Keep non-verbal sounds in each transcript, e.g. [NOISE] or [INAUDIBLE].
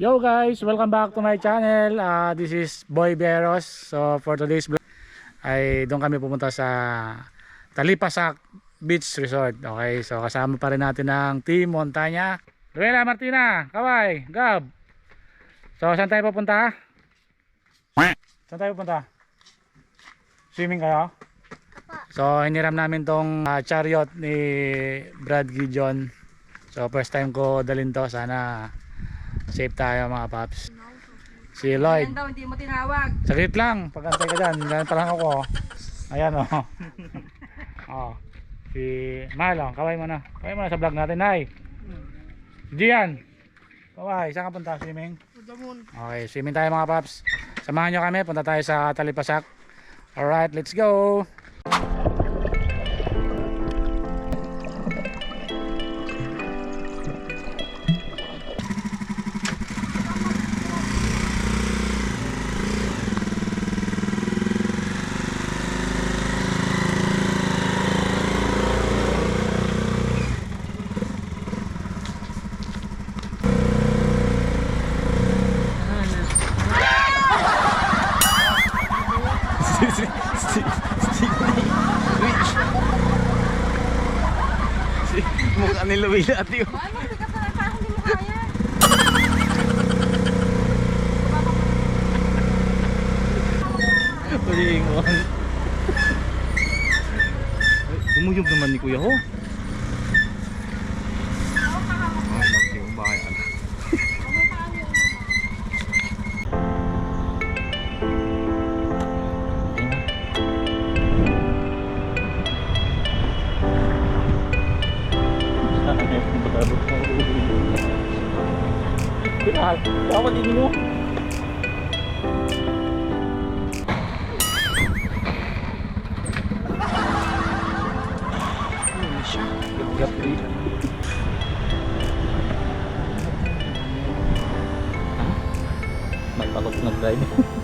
Yo guys, welcome back to my channel. Uh, this is Boy Beros. So for today's vlog ay doon kami pupunta sa Talipasak Beach Resort. Okay, so kasama pa rin natin ang Team Montanya. Luela, Martina, Kaway, Gab. So saan tayo pupunta? Saan tayo pupunta? Swimming kayo? So hiniram namin tong ah, chariot ni Brad Gideon. So first time ko dalhin to. Sana safe tayo mga paps. Si Lloyd. Yan daw, hindi mo tinawag. Saglit lang. Pagantay ka dyan. Ganyan pa lang ako. oh. Ayan o. Oh. [LAUGHS] oh. Si Malo. Kaway mo na. Kaway mo na sa vlog natin. Nay. Gian. Kaway. Saan ka punta? Swimming? Okay. Swimming tayo mga paps. Samahan nyo kami. Punta tayo sa Talipasak. Alright. Let's go. Mukha ni Luwila at yun. Palingon. Dumuyog naman ni Kuya Ho. Gap dito. May pakot na drive.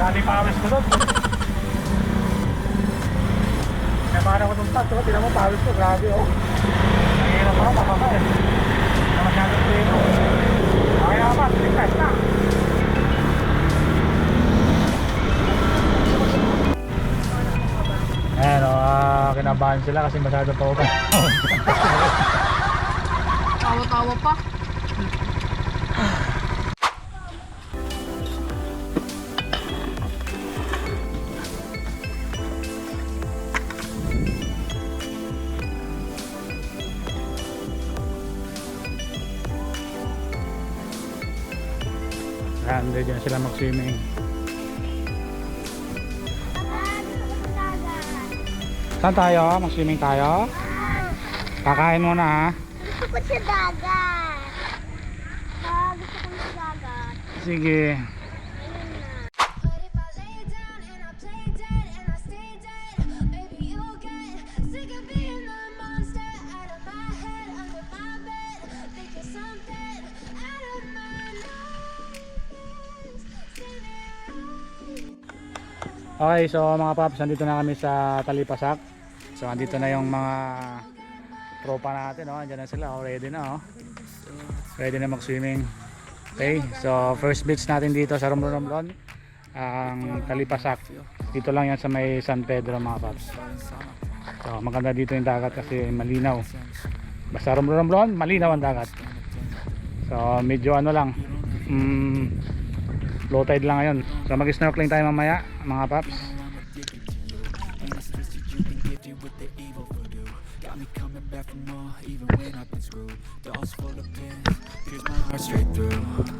Dali pawis ko doon. Kaya parang ako itong tato. Tinan mo pawis ko. Grabe oh. Nangihirap ako. Papamasin. Na masyadong tuwing. Okay naman. Tingnan na. Ayan o, ah, kinabahan sila kasi masyado pa upan. Tawa-tawa pa. Ready na sila mag-swimming. Saan tayo? Mag-swimming tayo? Kakain muna ha. Gusto ko sa dagat. Ah, gusto ko sa dagat. Sige. Okay, so mga paps, nandito na kami sa Talipasak. So, andito na yung mga tropa natin, oh. Andiyan na sila, oh. Ready na, oh. Ready na mag-swimming. Okay, so first beach natin dito sa Romblon ang Talipasak. Dito lang yan sa may San Pedro, mga paps. So, maganda dito yung dagat kasi malinaw. Basta Romblon, malinaw ang dagat. So, medyo ano lang, mm, low tide lang ngayon. So mag-snorkeling tayo mamaya, mga paps. even when I've been screwed Dolls full of pins, pierce my heart straight through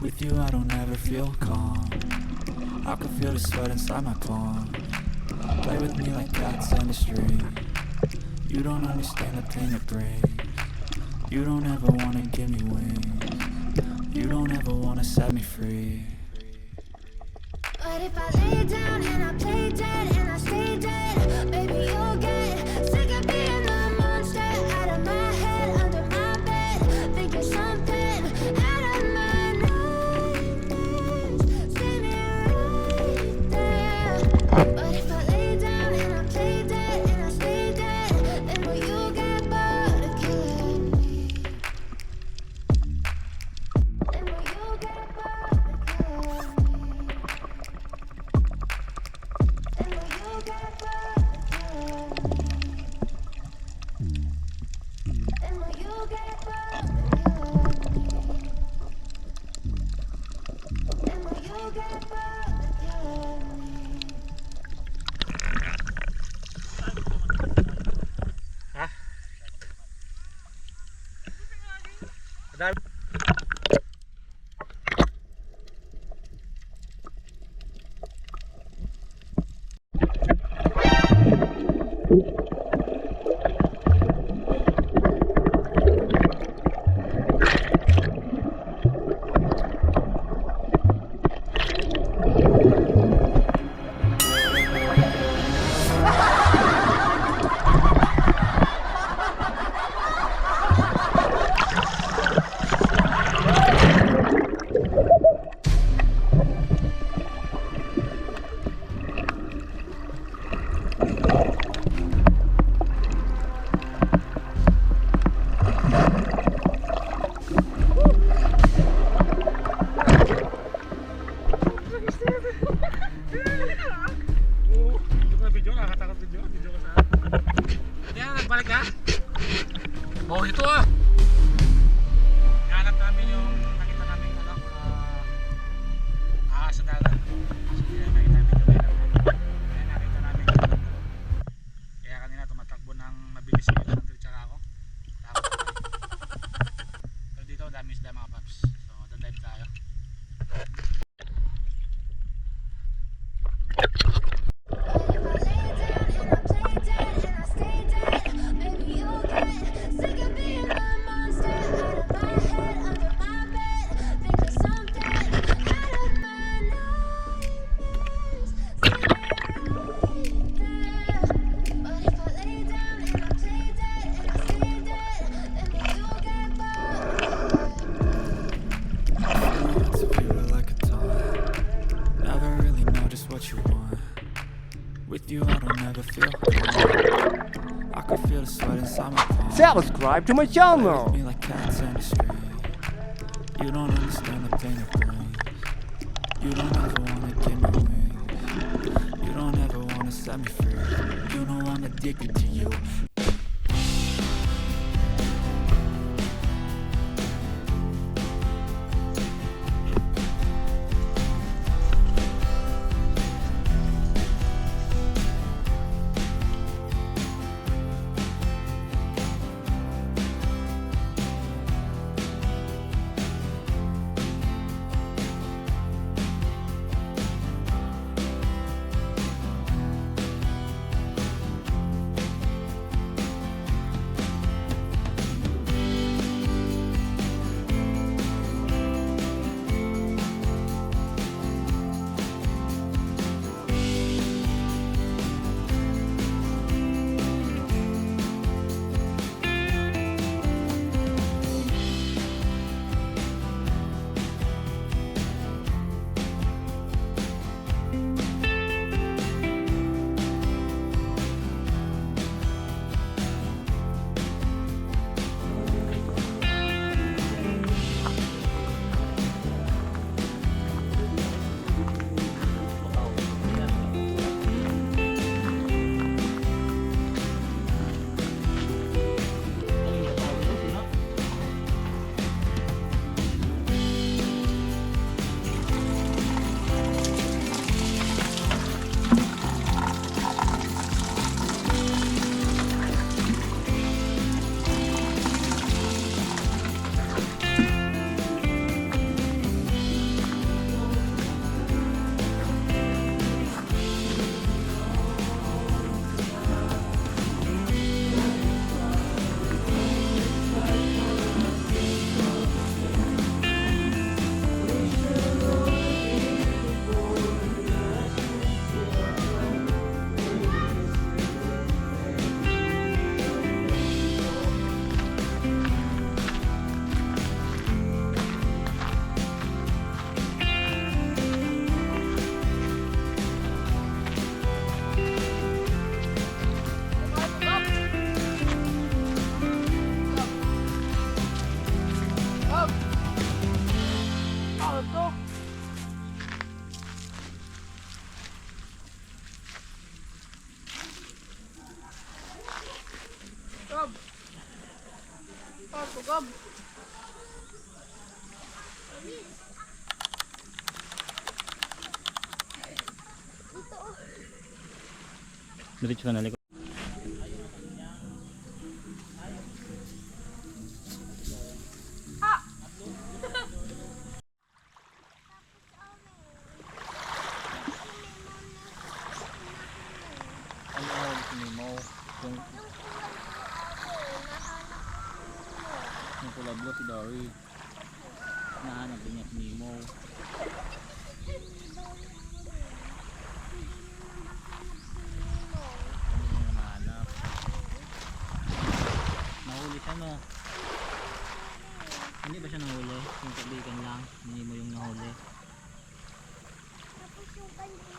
with you, I don't ever feel calm. I can feel the sweat inside my palm. Play with me like cats and a string. You don't understand the pain it brings. You don't ever wanna give me wings. You don't ever wanna set me free. But if I lay down and I play dead and I stay dead, baby, feel. I can feel the sweat inside my palm. Subscribe to my channel. me like cats in the street. You don't understand the pain it brings. You don't ever wanna give me wings. You don't ever wanna set me free. You know I'm addicted to you. Gob. Diretso na Nahanap din si Nemo. Nahuli siya no? Hindi ba siya nahuli? Yung kaibigan lang. Hindi mo yung nahuli. Tapos yung kaibigan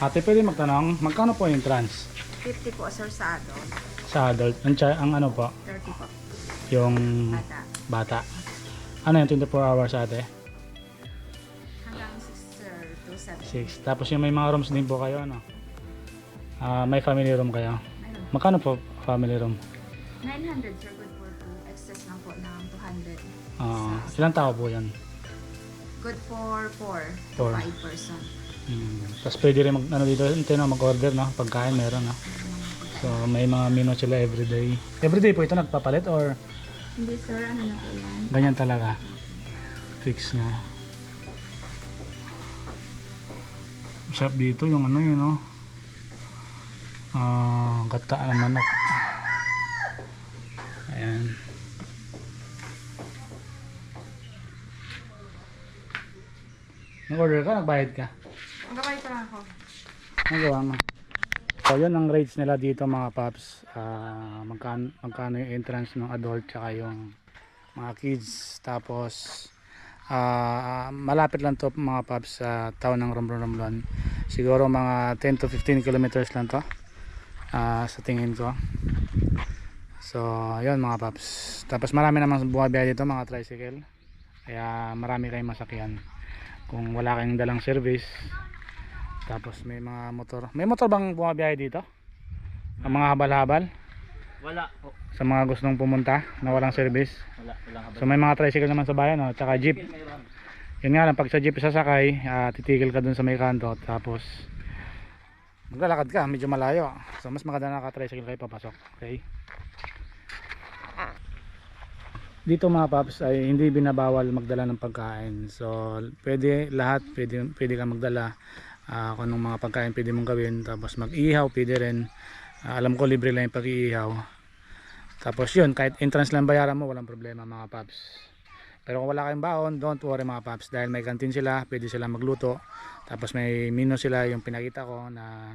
Ate, pwede magtanong, magkano po yung trans 50 po, sir, sa adult. sa adult? Ang, cha- ang ano po, 30 po. yung Bata. bata. Ano yung 24 hours ate? Hanggang 6, sir, to 7. 6. Tapos yung may mga rooms din po kayo, ano? Ah, may family room kayo. Ayun. Magkano po family room? 900, sir, good for 2. Excess lang po ng 200. Ah, ilang tao po yan? Good for 4 to Four. 5 person. Hmm. Tapos pwede rin mag, ano dito, ito na mag-order, no? Pagkain meron, no? So, may mga menu sila everyday. Everyday po ito nagpapalit or Hindi, sir, ano na po yan? ganyan talaga? Fix na. Sarap dito yung ano yun, no? Ah, gata ng manok. Ayan. Nag-order ka, nagbayad ka. Pa ako. Nagawa mo. So, yun ang rates nila dito mga paps. Ah, magkano, magkano yung entrance ng adult tsaka yung mga kids. Tapos, ah, malapit lang to mga paps sa town ng Romblon Romblon. Siguro mga 10 to 15 kilometers lang to. ah, sa tingin ko. So, yun mga paps. Tapos marami namang bumabiyahe dito mga tricycle. Kaya marami kayong masakyan. Kung wala kayong dalang service, tapos may mga motor. May motor bang bumabiyahe dito? Ang mga habal-habal? Wala po. Sa mga gustong pumunta na walang service. Wala. Walang habal. So may mga tricycle naman sa bayan, no? tsaka jeep. Yun nga lang, pag sa jeep sasakay, ah, titigil ka dun sa may kanto. Tapos, maglalakad ka, medyo malayo. So mas maganda na naka-tricycle kayo papasok. Okay? Dito mga paps ay hindi binabawal magdala ng pagkain. So pwede lahat, pwede, pwede ka magdala. Ah, kung anong mga pagkain pwede mong gawin. Tapos mag-ihaw, pwede rin. Ah, alam ko libre lang yung pag-iihaw. Tapos yun, kahit entrance lang bayaran mo, walang problema mga paps. Pero kung wala kayong baon, don't worry mga paps. Dahil may kantin sila, pwede sila magluto. Tapos may menu sila, yung pinakita ko na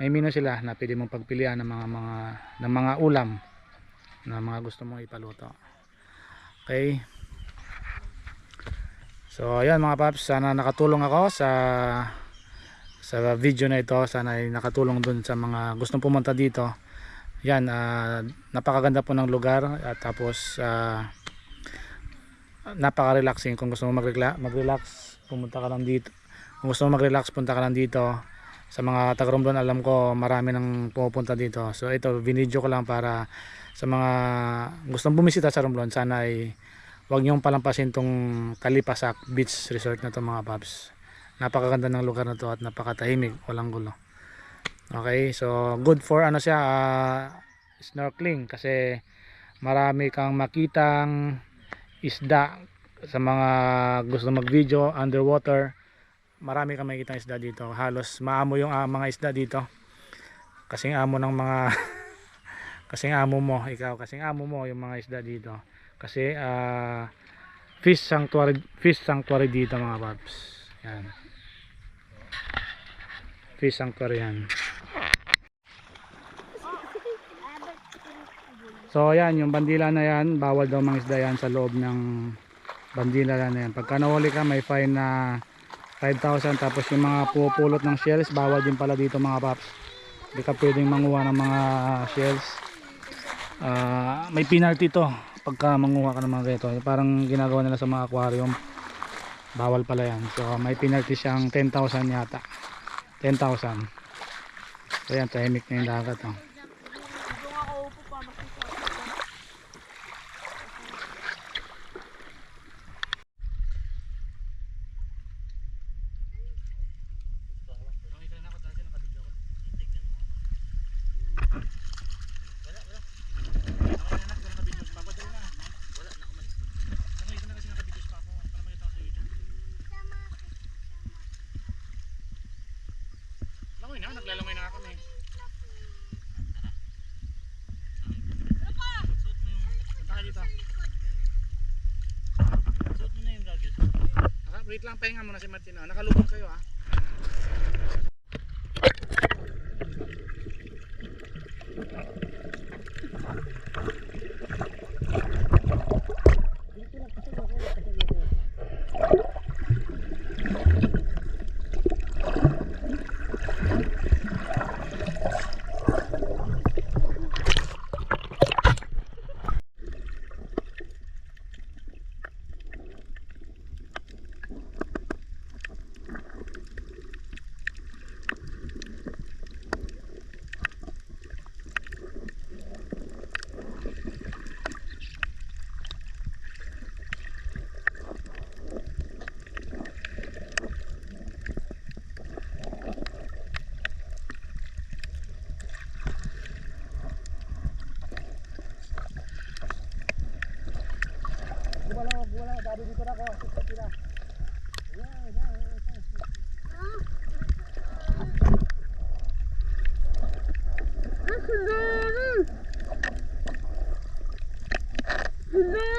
may menu sila na pwede mong pagpilian ng mga mga ng mga ulam na mga gusto mong ipaluto. Okay? So, ayan mga paps, sana nakatulong ako sa sa video na ito. Sana ay nakatulong dun sa mga gustong pumunta dito. Yan, ah, napakaganda po ng lugar at tapos ah, napaka-relaxing kung gusto mo mag-rela- mag-relax, pumunta ka lang dito. Kung gusto mo mag-relax, punta ka lang dito. Sa mga taga-Romblon, alam ko marami nang pumupunta dito. So ito, binidyo ko lang para sa mga gustong bumisita sa Romblon, sana ay huwag niyong palampasin tong Kalipasak Beach Resort na to mga paps. Napakaganda ng lugar na to at napakatahimik, walang gulo. Okay, so good for ano siya, ah, snorkeling kasi marami kang makitang isda sa mga gusto mag-video underwater. Marami kang makikita isda dito. Halos maamo yung ah, mga isda dito. Kasing amo ng mga [LAUGHS] kasing amo mo, ikaw kasing amo mo yung mga isda dito. Kasi ah, fish sanctuary fish sanctuary dito mga paps. Yan. Sanctuary yan. So ayan, yung bandila na yan, bawal daw mangisda yan sa loob ng bandila na yan. Pagka nahuli ka, may fine na 5,000. Tapos yung mga pupulot ng shells, bawal din pala dito mga paps. Hindi ka pwedeng manguha ng mga shells. Ah, may penalty to pagka manguha ka ng mga ganito. Parang ginagawa nila sa mga aquarium. Bawal pala yan. So may penalty siyang 10,000 yata. 10,000. So yan, tahimik na yung dagat. Oh. Langoy na, naglalangoy na ako na eh. Suot mo yung, punta ka dito. Suot mo na yung goggles. Naka, wait lang, pahinga muna si Martin. ah. Nakalubog kayo ah. lah, dah ada di korang kau Cepat kira Ya, ya, ya Ah, sudah ni Sudah